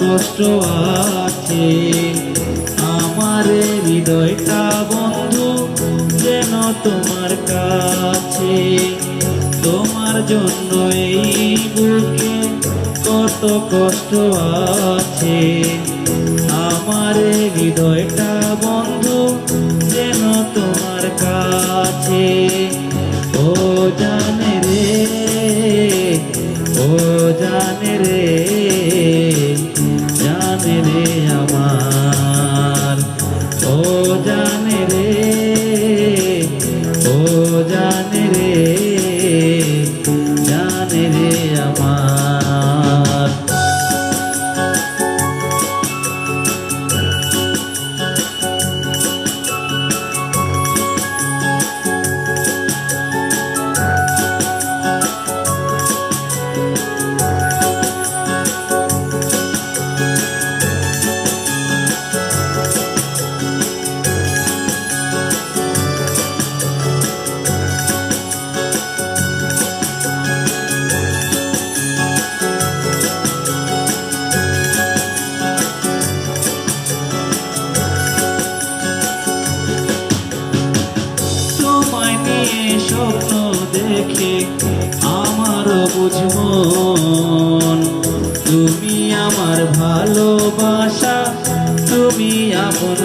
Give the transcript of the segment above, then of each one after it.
কষ্ট আছে। আমার হৃদয়টা বন্ধু, যেন তোমার কাছে। তোমার জন্য এই বুকে কত কষ্ট আছে। আমার হৃদয়টা বন্ধু, যেন তোমার কাছে। ও জানে রে, ও জানে রে। দেখে আমারও বুঝমন। তুমি আমার ভালোবাসা, তুমি আপন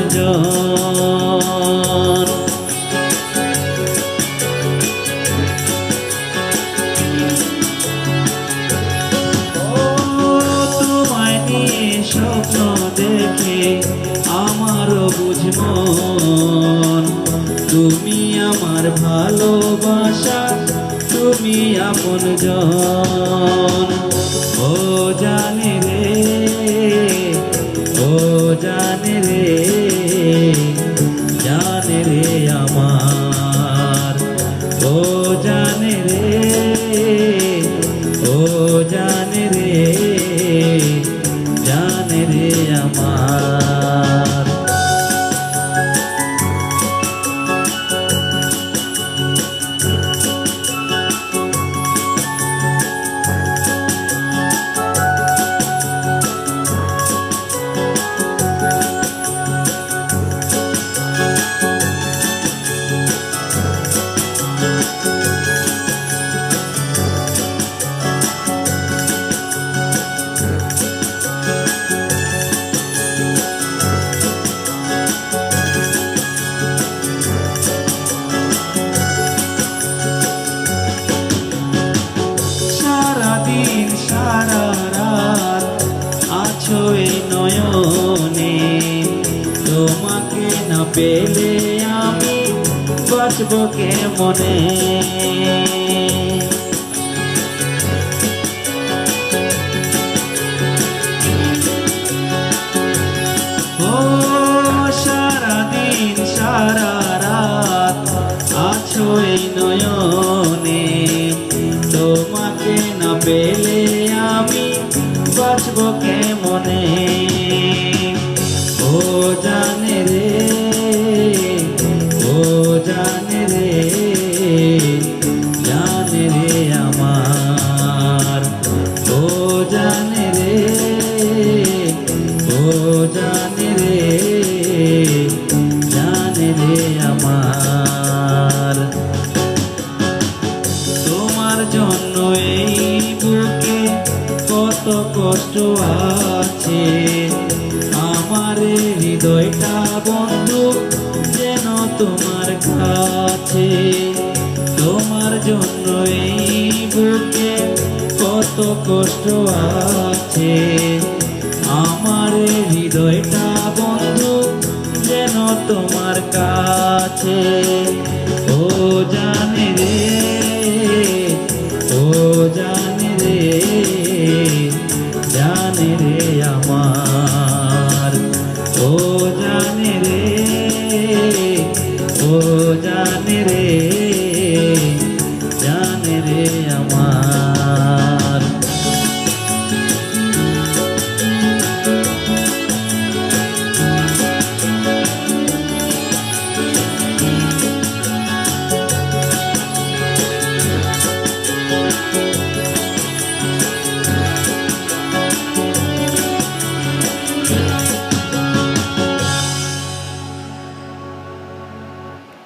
তোমায় নিয়ে স্বপ্ন দেখে আমারও বুঝমন। তুমি আমার ভালোবাসা তুমি আপন জন সারা রাত আছো এই নয়নে। তোমাকে না পেলে আমি বাঁচব মনে ও সারাদিন, সারা রাত আছো এই নয়নে। তোমাকে না পেলে বাঁচব মনে ও জানে রে, ও জানে রে জানে রে আমার। ও জানে রে, ও জানে রে জানে রে আমার। কত কষ্ট আছে। আমার হৃদয়টা বন্ধু, যেন তোমার কাছে। তোমার জন্য এই বুকে কত কষ্ট আছে। আমার হৃদয়টা বন্ধু, যেন তোমার কাছে। ও জানে জানে রে জানে রে আমার।